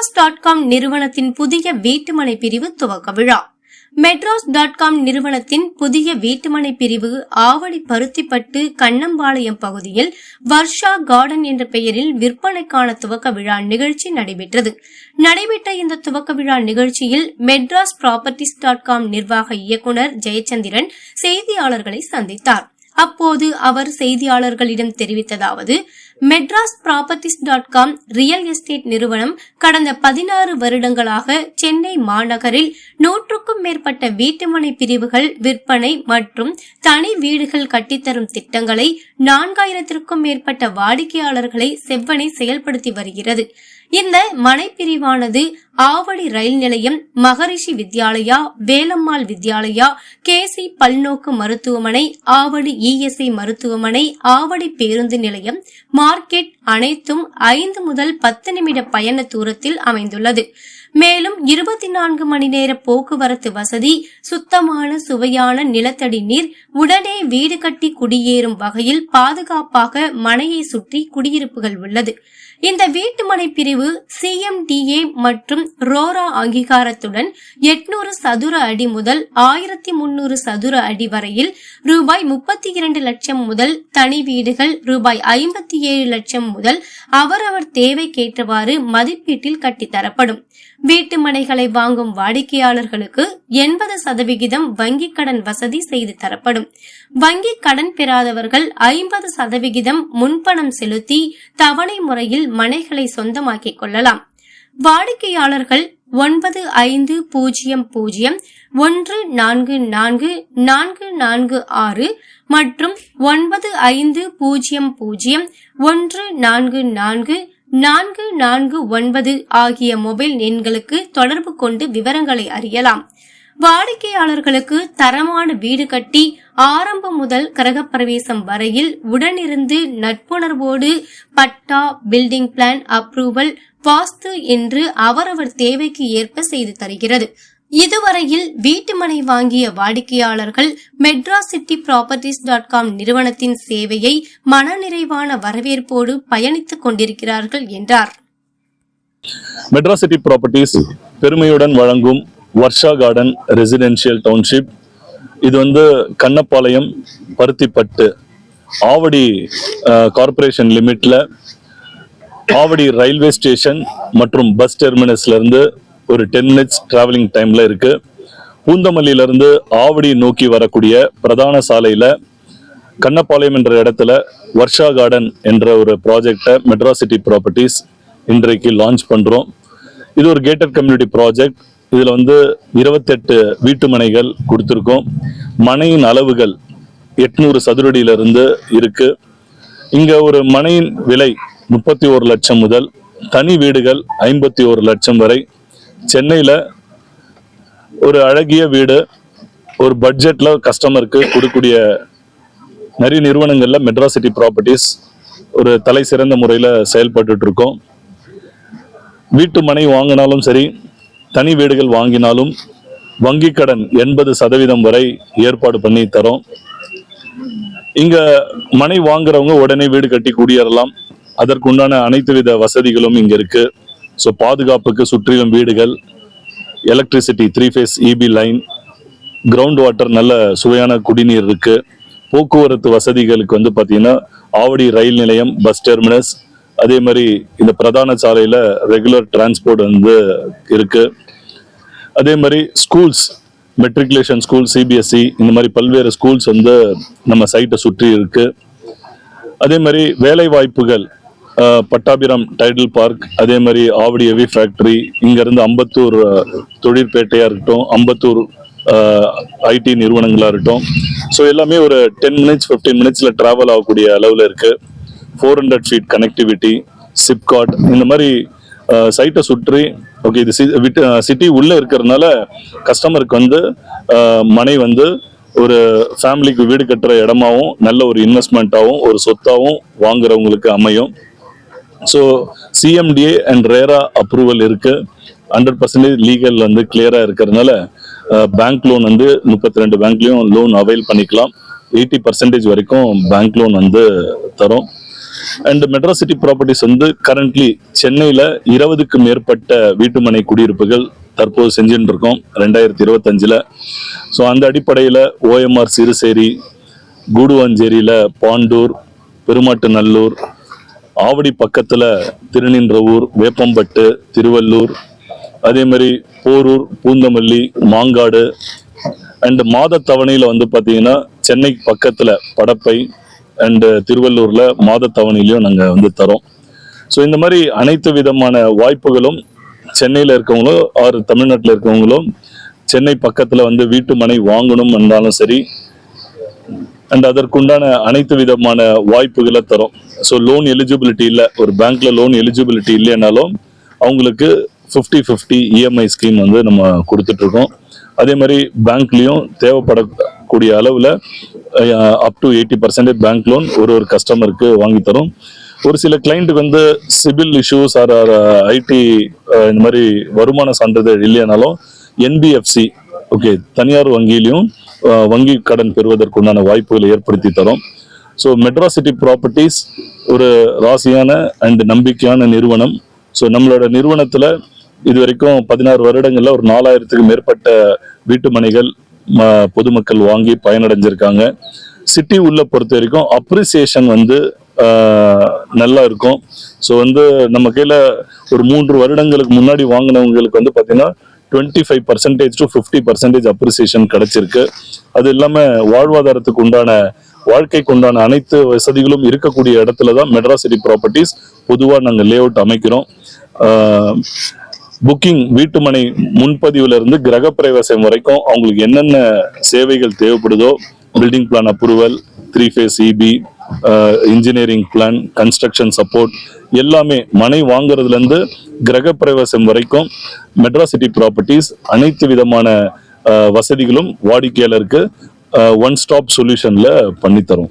Madras dot com நிறுவனத்தின் புதிய வீட்டுமனை பிரிவு துவக்க விழா. மெட்ராஸ் டாட் காம் நிறுவனத்தின் புதிய வீட்டுமனை பிரிவு ஆவடி பருத்திப்பட்டு கண்ணம்பாளையம் பகுதியில் வர்ஷா கார்டன் என்ற பெயரில் விற்பனைக்கான துவக்க விழா நிகழ்ச்சி நடைபெற்றது. நடைபெற்ற இந்த துவக்க விழா நிகழ்ச்சியில் மெட்ராஸ் ப்ராப்பர்ட்டிஸ் டாட் காம் நிர்வாக இயக்குனர் ஜெயச்சந்திரன் செய்தியாளர்களை சந்தித்தார். அப்போது அவர் செய்தியாளர்களிடம் தெரிவித்ததாவது Madras properties dot com real estate நிறுவனம் கடந்த பதினாறு வருடங்களாக சென்னை மாநகரில் நூற்றுக்கும் மேற்பட்ட வீட்டுமனை பிரிவுகள் விற்பனை மற்றும் தனி வீடுகள் கட்டித்தரும் திட்டங்களை நான்காயிரத்திற்கும் மேற்பட்ட வாடிக்கையாளர்களை செவ்வனை செயல்படுத்தி வருகிறது. இந்த மனைப்பிரிவானது ஆவடி ரயில் நிலையம் மகரிஷி வித்யாலயா வேலம்மாள் வித்யாலயா கேசி பல்நோக்கு மருத்துவமனை ஆவடி இஎஸ்ஐ மருத்துவமனை ஆவடி பேருந்து நிலையம் மார்க்கெட் அனைத்தும் ஐந்து முதல் பத்து நிமிட பயண தூரத்தில் அமைந்துள்ளது. மேலும் இருபத்தி நான்கு மணி நேர போக்குவரத்து வசதி சுத்தமான சுவையான நிலத்தடி நீர் உடனே வீடு கட்டி குடியேறும் வகையில் பாதுகாப்பாக மனையை சுற்றி குடியிருப்புகள் உள்ளது. இந்த வீட்டுமனை பிரிவு சிஎம்டிஏ மற்றும் ரோரா அங்கீகாரத்துடன் எட்நூறு சதுர அடி முதல் ஆயிரத்தி முன்னூறு சதுர அடி வரையில் ரூபாய் முப்பத்தி இரண்டு லட்சம் முதல் தனி வீடுகள் ரூபாய் ஐம்பத்தி ஏழு லட்சம் முதல் அவரவர் தேவைக்கேற்றவாறு மதிப்பீட்டில் கட்டித்தரப்படும். வீட்டு மனைகளை வாங்கும் வாடிக்கையாளர்களுக்கு எண்பது சதவிகிதம் வங்கிக் கடன் வசதி செய்து தரப்படும். வங்கிக் கடன் பெறாதவர்கள் ஐம்பது சதவிகிதம் முன்பணம் செலுத்தி தவணை முறையில் மனைகளை சொந்தமாக்கிக் கொள்ளலாம். வாடிக்கையாளர்கள் ஒன்பது ஐந்து பூஜ்ஜியம் பூஜ்ஜியம் ஒன்று நான்கு நான்கு நான்கு நான்கு ஆறு மற்றும் ஒன்பது ஐந்து பூஜ்ஜியம் பூஜ்ஜியம் ஒன்று நான்கு நான்கு நான்கு நான்கு ஒன்பது ஆகிய மொபைல் எண்களுக்கு தொடர்பு கொண்டு விவரங்களை அறியலாம். வாடிக்கையாளர்களுக்கு தரமான வீடு கட்டி ஆரம்பம் முதல் கிரகப்பிரவேசம் வரையில் உடனிருந்து நட்புணர்வோடு patta building plan approval vastu என்று அவரவர் தேவைக்கு ஏற்ப செய்து தருகிறது. இதுவரையில் வீட்டுமனை வாங்கிய வாடிக்கையாளர்கள் Madras city properties dot com நிறுவனத்தின் சேவையை மனநிறைவான வரவேற்போடு பயணித்துக் கொண்டிருக்கிறார்கள் என்றார். மெட்ராஸ் சிட்டி ப்ராப்பர்ட்டிஸ் பெருமையுடன் வழங்கும் வர்ஷா கார்டன் ரெசிடென்ஷியல் டவுன்ஷிப் இது வந்து கண்ணப்பாளையம் பருத்திப்பட்டு ஆவடி கார்ப்பரேஷன் லிமிட்ல ஆவடி ரயில்வே ஸ்டேஷன் மற்றும் பஸ் டெர்மினஸ்ல இருந்து ஒரு டென் மினிட்ஸ் டிராவலிங் டைம்ல இருக்கு. பூந்தமல்லியிலேருந்து ஆவடி நோக்கி வரக்கூடிய பிரதான சாலையில கண்ணப்பாளையம் என்ற இடத்துல வர்ஷா கார்டன் என்ற ஒரு ப்ராஜெக்டை மெட்ராசிட்டி ப்ராப்பர்ட்டிஸ் இன்றைக்கு லான்ச் பண்றோம். இது ஒரு கேட்டட் கம்யூனிட்டி ப்ராஜெக்ட் இதில் வந்து இருபத்தெட்டு வீட்டு மனைகள் கொடுத்துருக்கோம். மனையின் அளவுகள் எட்நூறு சதுரடியிலிருந்து இருக்கு. இங்கே ஒரு மனையின் விலை முப்பத்தி ஒரு லட்சம் முதல் தனி வீடுகள் ஐம்பத்தி ஒரு லட்சம் வரை. சென்னையில் ஒரு அழகிய வீடு ஒரு பட்ஜெட்டில் கஸ்டமருக்கு கொடுக்கக்கூடிய நிறைய நிறுவனங்களில் மெட்ராசிட்டி ப்ராப்பர்ட்டிஸ் ஒரு தலை சிறந்த முறையில் செயல்பட்டு இருக்கோம். வீட்டு மனை வாங்கினாலும் சரி தனி வீடுகள் வாங்கினாலும் வங்கி கடன் எண்பது சதவீதம் வரை ஏற்பாடு பண்ணி தரோம். இங்க மனை வாங்குறவங்க உடனே வீடு கட்டி குடியேறலாம். அதற்குண்டான அனைத்து வித வசதிகளும் இங்க இருக்கு. ஸோ பாதுகாப்புக்கு சுற்றிலும் வீடுகள் electricity three phase EB line ground water நல்ல சுவையான குடிநீர் இருக்கு. போக்குவரத்து வசதிகளுக்கு வந்து பார்த்தீங்கன்னா ஆவடி ரயில் நிலையம் பஸ் டெர்மினஸ் அதே மாதிரி இந்த பிரதான சாலையில் ரெகுலர் டிரான்ஸ்போர்ட் வந்து இருக்கு. அதே மாதிரி ஸ்கூல்ஸ் மெட்ரிகுலேஷன் ஸ்கூல் சிபிஎஸ்சி இந்த மாதிரி பல்வேறு ஸ்கூல்ஸ் வந்து நம்ம சைட்டை சுற்றி இருக்கு. அதே மாதிரி வேலை வாய்ப்புகள் பட்டாபிரம் பட்டாபிராம் டைட்டில் பார்க் அதே மாதிரி ஆவடி எவி ஃபேக்டரி இங்கேருந்து அம்பத்தூர் தொழிற்பேட்டையாக இருக்கட்டும் அம்பத்தூர் ஐடி நிறுவனங்களாக இருக்கட்டும். ஸோ எல்லாமே ஒரு டென் மினிட்ஸ் ஃபிஃப்டீன் மினிட்ஸில் ட்ராவல் ஆகக்கூடிய அளவில் இருக்குது four hundred feet connectivity SIPCOT இந்த மாதிரி சைட்டை சுற்றி ஓகே இது சிட்டி உள்ளே இருக்கிறதுனால கஸ்டமருக்கு வந்து மனை வந்து ஒரு ஃபேமிலிக்கு வீடு கட்டுற இடமாவும் நல்ல ஒரு இன்வெஸ்ட்மெண்ட்டாகவும் ஒரு சொத்தாகவும் வாங்குறவங்களுக்கு அமையும். So CMDA and RERA approval இருக்குது ஹண்ட்ரட் பர்சன்டேஜ் லீகல் வந்து கிளியராக இருக்கிறதுனால பேங்க் லோன் வந்து முப்பத்தி ரெண்டு பேங்க்லேயும் லோன் அவைல் பண்ணிக்கலாம். எயிட்டி பர்சன்டேஜ் வரைக்கும் பேங்க் லோன் வந்து தரும். அண்ட் மெட்ராஸ் சிட்டி ப்ராப்பர்ட்டிஸ் வந்து கரண்ட்லி சென்னையில இருபதுக்கு மேற்பட்ட வீட்டுமனை குடியிருப்புகள் தற்போது செஞ்சுட்டு இருக்கோம் ரெண்டாயிரத்தி இருபத்தஞ்சில். ஸோ அந்த அடிப்படையில் ஓஎம்ஆர் சிறுசேரி கூடுவாஞ்சேரியில் பாண்டூர் பெருமாட்டு நல்லூர் ஆவடி பக்கத்தில் திருநின்றவூர் வேப்பம்பட்டு திருவள்ளூர் அதே மாதிரி போரூர் பூந்தமல்லி மாங்காடு அண்ட் மாத தவணையில் வந்து பார்த்தீங்கன்னா சென்னை பக்கத்தில் படப்பை அண்டு uh, திருவள்ளூரில் மாத தவணையிலையும் நாங்கள் வந்து தரோம். ஸோ இந்த மாதிரி அனைத்து விதமான வாய்ப்புகளும் சென்னையில் இருக்கவங்களும் ஆறு தமிழ்நாட்டில் இருக்கவங்களும் சென்னை பக்கத்தில் வந்து வீட்டு மனை வாங்கணும் என்றாலும் சரி அண்ட் அதற்குண்டான அனைத்து விதமான வாய்ப்புகளை தரும். ஸோ லோன் எலிஜிபிலிட்டி இல்லை ஒரு பேங்க்ல லோன் எலிஜிபிலிட்டி இல்லைனாலும் அவங்களுக்கு ஃபிஃப்டி ஃபிஃப்டி இஎம்ஐ ஸ்கீம் வந்து நம்ம கொடுத்துட்ருக்கோம் அதே மாதிரி பேங்க்லேயும் தேவைப்படக்கூடிய அளவில் up to eighty percentage bank loan ஒரு ஒரு கஸ்டமருக்கு வாங்கி தரும். ஒரு சில கிளைண்ட்டுக்கு வந்து சிபில் இஷ்யூஸ் ஆர் ஐடி இந்த மாதிரி வருமான சான்றிதழ் இல்லைனாலும் என்பிஎஃப்சி ஓகே தனியார் வங்கியிலையும் வங்கி கடன் பெறுவதற்குண்டான வாய்ப்புகளை ஏற்படுத்தி தரும். ஸோ மெட்ராஸ் சிட்டி ப்ராப்பர்ட்டிஸ் ஒரு ராசியான அண்ட் நம்பிக்கையான நிறுவனம். ஸோ நம்மளோட நிறுவனத்தில் இது வரைக்கும் பதினாறு வருடங்களில் ஒரு நாலாயிரத்துக்கு மேற்பட்ட வீட்டு மனைகள் பொதுமக்கள் வாங்கி பயனடைஞ்சிருக்காங்க. சிட்டி உள்ள பொறுத்த வரைக்கும் அப்ரிசியேஷன் வந்து நல்லா இருக்கும். ஸோ வந்து நம்ம கையில் ஒரு மூன்று வருடங்களுக்கு முன்னாடி வாங்கினவங்களுக்கு வந்து பார்த்தீங்கன்னா twenty five percentage to fifty percentage appreciation கிடைச்சிருக்கு. அது இல்லாமல் வாழ்வாதாரத்துக்கு உண்டான வாழ்க்கைக்கு உண்டான அனைத்து வசதிகளும் இருக்கக்கூடிய இடத்துல தான் மெட்ராஸ் சிட்டி ப்ராப்பர்ட்டிஸ் பொதுவாக நாங்கள் லே அவுட் அமைக்கிறோம் புக்கிங் வீட்டுமனை முன்பதிவுல இருந்து கிரகப்பிரவேசம் வரைக்கும் அவங்களுக்கு என்னென்ன சேவைகள் தேவைப்படுதோ building plan approval three phase EB engineering plan construction support எல்லாமே மனை வாங்குறதுலேருந்து கிரக கிரகப்பிரவேசம் வரைக்கும் மெட்ராசிட்டி ப்ராப்பர்ட்டிஸ் அனைத்து விதமான வசதிகளும் வாடிக்கையாளருக்கு ஒன் ஸ்டாப் சொல்யூஷனில் பண்ணித்தரும்.